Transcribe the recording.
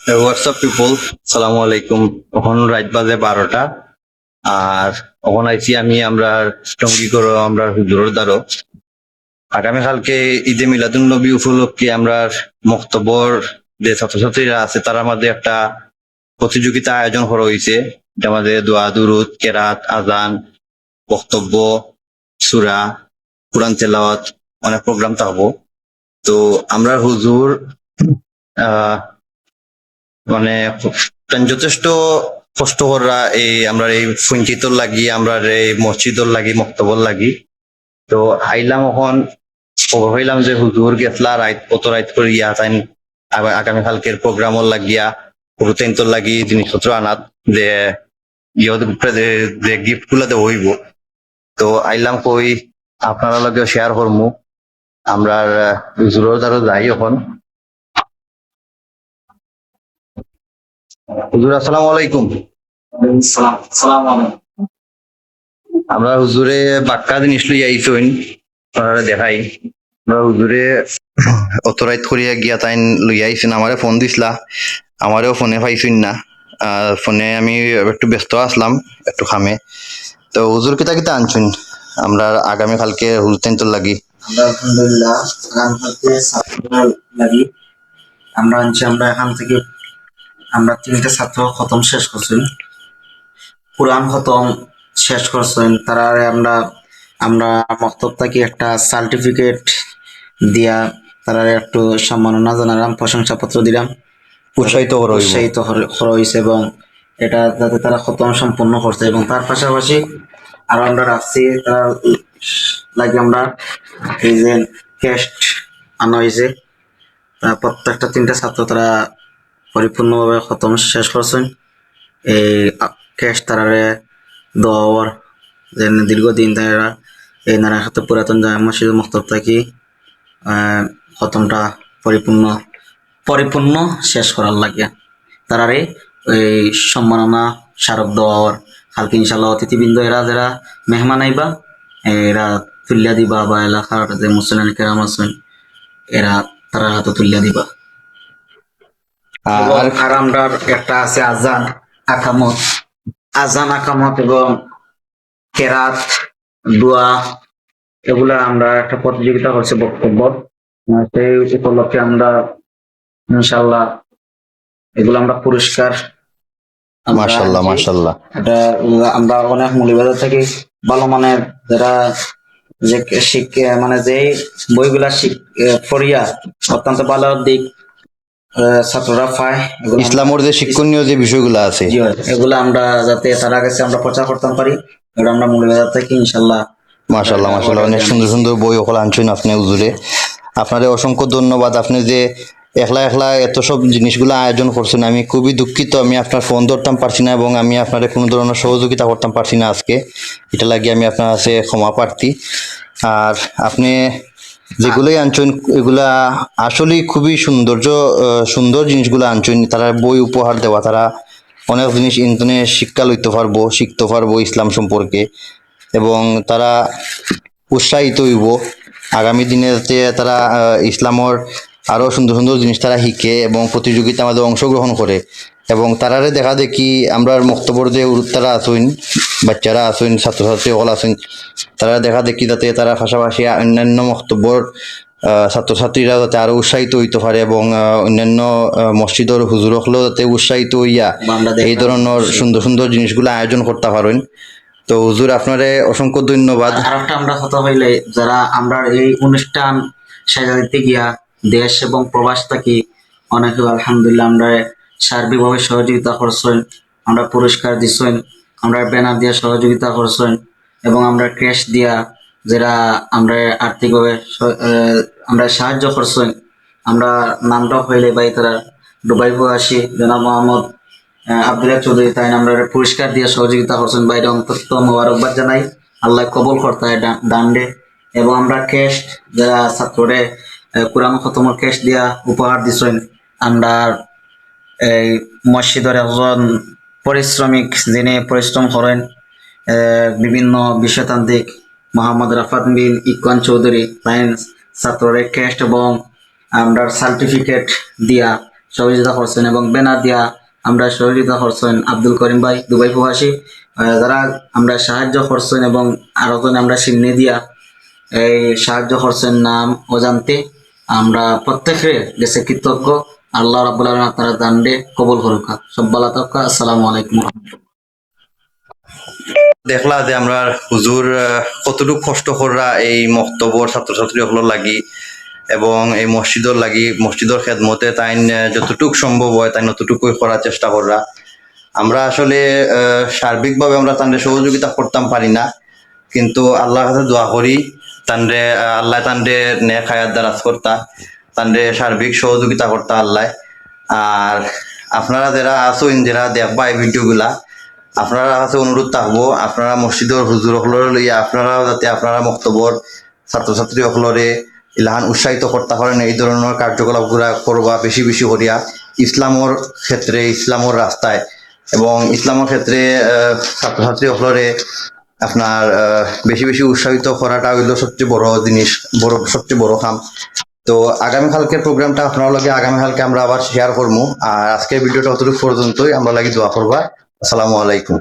WhatsApp people সালামু আলাইকুম এখন রাত বাজে বারোটা। আর এখন আইছি আমি আমরা টঙ্গি করো, আমরা হুজুরের দ্বারো। আগামীকালকে ঈদে মিলাদুন নবী উপলক্ষে আমরা মক্তবর যে ছাত্রছাত্রীরা আছে, তার মধ্যে একটা প্রতিযোগিতা আয়োজন করা হয়েছে। মধ্যে দোয়া, দুরুদ, কেরাত, আজান, বক্তব্য, সুরা, কোরআন তেলাওয়াত, অনেক প্রোগ্রাম থাকব। তো আমরা হুজুর, আহ মানে যথেষ্ট কষ্ট করা এই আমরা এই ফুঞ্চিতর লাগি, আমরা এই মসজিদর লাগি, মক্তবর লাগি। তো আইলাম এখন হইলাম যে হুজুর গেছলা রাইত, কত রাইত করে ইয়া তাইন আবার আগামীকালকের লাগিয়া রুতেন্তর লাগি জিনিসপত্র আনাত, যে যে গিফটগুলা দেওয়া হইব। তো আইলাম কই, আপনারা লগে শেয়ার করমু। আমরা হুজুরের দ্বারা যাই এখন। হুজুর, আসসালামু আলাইকুম। আমরা হুজুরে বাক্কা জিনিস লই আইছইন আপনারা দেখাই। আমরা হুজুরে অতরাইত করিয়া গিয়া তাইন লই আইছেন আমারে ফোন দিছিলা আমারেও ফোনে পাইছইন না। ফোনে আমি একটু ব্যস্ত আসলাম, একটু খামে। তো হুজুর কিতা কিতা আনছুন আমরা আগামী কালকে হুজুর তাইন তোর লাগি। আলহামদুলিল্লাহ ছাত্র লাগি। আমরা আনছি, আমরা এখান থেকে আমরা তিনটা ছাত্র খতম শেষ করছেন। কোরআন খতম শেষ করছেন। তারা আমরা আমরা মক্তব থেকে একটা সার্টিফিকেট দিয়া তারা একটু সম্মাননা জানালাম প্রশংসাপত্র দিলাম। উৎসাহিত উৎসাহিত হয়েছে এবং এটা যাতে তারা খতম সম্পূর্ণ করছে এবং তার পাশাপাশি আরও আমরা রাখছি তারা লাগে আমরা এই যে টেস্ট আনা হয়েছে প্রত্যেকটা তিনটা ছাত্র তারা পরিপূর্ণভাবে খতম শেষ করছেন। এই ক্যাশ তারারে দর যে দীর্ঘদিন তারা এই নারায়ণখাত পুরাতন জামা মসজিদ মক্তব থাকি খতমটা পরিপূর্ণ পরিপূর্ণ শেষ করার লাগে। তারারে এই সম্মাননা, স্মারক দেওয়ার কালকে ইনশাল্লাহ অতিথিবৃন্দ এরা যারা মেহমান আইবা, এরা তুলিয়া দিবা বা এলাকার যে মুসলিম কেরাম আছেন, এরা তারা হাতে তুলিয়া দিবা। আর আমরা একটা আছে আজান আকামত। আজান আকামত এবং কেরাত দোয়া এগুলা আমরা একটা প্রতিযোগিতা করছে বক্তব্য। সেই উপলক্ষে আমরা ইনশাল্লাহ এগুলো আমরা পুরস্কার আমরা মাশাল্লাহ মাশাল্লাহ এটা আমরা অনেক মূল্যবাজার থেকে ভালো মানের যারা যে শিক্ষা মানে যে বইগুলা শিখ- পড়িয়া অত্যন্ত ভালো দিক ছাত্ররা পায়। ইসলামের যে শিক্ষণীয় যে বিষয়গুলো আছে। এগুলো আমরা যাতে তারা কাছে আমরা প্রচার করতে পারি এটা আমরা মূল্যবাজার থেকে ইনশাল্লাহ মাশাল্লাহ মাশাল্লাহ অনেক সুন্দর সুন্দর বই ওখানে আনছেন আপনি হুজুরে। আপনাদের অসংখ্য ধন্যবাদ। আপনি যে একলা একলা এত সব জিনিসগুলো আয়োজন করছেন আমি খুবই দুঃখিত। আমি আপনার ফোন ধরতাম পারছি না এবং আমি আপনার কোনো ধরনের সহযোগিতা করতাম পারছি না আজকে। এটা লাগিয়ে আমি আপনার কাছে ক্ষমা প্রার্থী। আর আপনি যেগুলোই আনছেন এগুলা আসলেই খুবই সৌন্দর্য সুন্দর জিনিসগুলো আনছেন তারা বই উপহার দেওয়া তারা অনেক জিনিস ইন্টারনে শিক্ষা লইতে পারব শিখতে পারব ইসলাম সম্পর্কে। এবং তারা উৎসাহিত হইব। আগামী দিনে তারা ইসলামর আরও সুন্দর সুন্দর জিনিস তারা শিখে এবং প্রতিযোগিতা আমাদের অংশগ্রহণ করে। এবং তারারে দেখা দেখি আমরা মক্তবর যে তারা আসুন বাচ্চারা আসুন ছাত্রছাত্রী সকল আসুন তারা দেখা দেখি যাতে তারা পাশাপাশি অন্যান্য মক্তব্যর ছাত্রছাত্রীরা যাতে আরও উৎসাহিত হইতে পারে এবং অন্যান্য মসজিদর হুজুর হলেও যাতে উৎসাহিত হইয়া এই ধরনের সুন্দর সুন্দর জিনিসগুলো আয়োজন করতে পারেন। তো হুজুর আপনারে অসংখ্য ধন্যবাদ। আর আমরা কথা হইলে যারা আমরা এই অনুষ্ঠান সাজাইতে গিয়া দেশ এবং প্রবাস থাকি অনেকে আলহামদুলিল্লাহ আমরা সার্বিকভাবে সহযোগিতা করছেন, আমরা পুরস্কার দিচ্ছেন আমরা ব্যানার দিয়ে সহযোগিতা করছেন এবং আমরা ক্যাশ দিয়া যারা আমরা আর্থিকভাবে আমরা সাহায্য করছেন। আমরা নামটা হইলে বাই তারা দুবাই আসি, জনাব মোহাম্মদ আব্দুল্লাহ চৌধুরী, তাই আমরা পুরস্কার দিয়ে সহযোগিতা করছেন। বাইরে অন্তত মোবারকবাদ জানাই। আল্লাহ কবল করতে হয় ডান্ডে। এবং আমরা ক্যাশ যারা ছাত্ররে কোরআন খতমের ক্যাশ দিয়া উপহার দিছেন। আমরা এই মসজিদের একজন পরিশ্রমিক যিনি পরিশ্রম করেন বিভিন্ন বিশ্বতান্ত্রিক মোহাম্মদ রাফাত বিন ইকওয়ান চৌধুরী তাই ছাত্ররে ক্যাশ এবং আমরা সার্টিফিকেট দিয়া সহযোগিতা করছেন এবং ব্যানার দিয়া আমরা সহযোগিতা করছেন আব্দুল করিম ভাই, দুবাই প্রবাসী। যারা আমরা সাহায্য করছেন এবং আরও আমরা সিন্নি দিয়া এই সাহায্য করছেন নাম অজান্তে। আমরা প্রত্যেকে গেছে কৃতজ্ঞ। আল্লাহ রাবুল আপনারা দান্ডে কবুল করুক। সব বালা তক্কা আসসালামু আলাইকুম দেখলা যে আমরা হুজুর কতটুকু কষ্ট করা এই মক্তবর ছাত্রছাত্রী সকলের লাগি এবং এই মসজিদর লাগি, মসজিদর খেদমতে তাই যতটুকু সম্ভব হয় তাই ততটুকুই করার চেষ্টা করা আমরা আসলে সার্বিকভাবে আমরা তাদের সহযোগিতা করতাম পারি না, কিন্তু আল্লাহর কাছে দোয়া করি তান্ডে আল্লাহ তান্ডে নেক হায়াত দারাজ করতা তান্ডে সার্বিক সহযোগিতা করতা আল্লাহ। আর আপনারা যারা আছেন যারা দেখবা এই ভিডিওগুলা। আপনারা কাছে অনুরোধ থাকব, আপনারা মসজিদর হুজুর হলরে লইয়া আপনারা যাতে আপনারা মক্তবর ছাত্রছাত্রী সকলরে ইলাহান উৎসাহিত করতে পারেন এই ধরনের কার্যকলাপগুলা করবা বেশি বেশি করিয়া ইসলামর ক্ষেত্রে, ইসলামর রাস্তায় এবং ইসলামের ক্ষেত্রে ছাত্রছাত্রী সকলরে আপনার বেশি বেশি উৎসাহিত করাটা হইল সবচেয়ে বড় জিনিস, বড়, সবচেয়ে বড় কাম। তো আগামীকালকের প্রোগ্রামটা আপনার লাগে আগামীকালকে আমরা আবার শেয়ার করব আর আজকের ভিডিওটা অতটুকু পর্যন্তই। আমরা লাগি দোয়া করবা। আসসালামু আলাইকুম।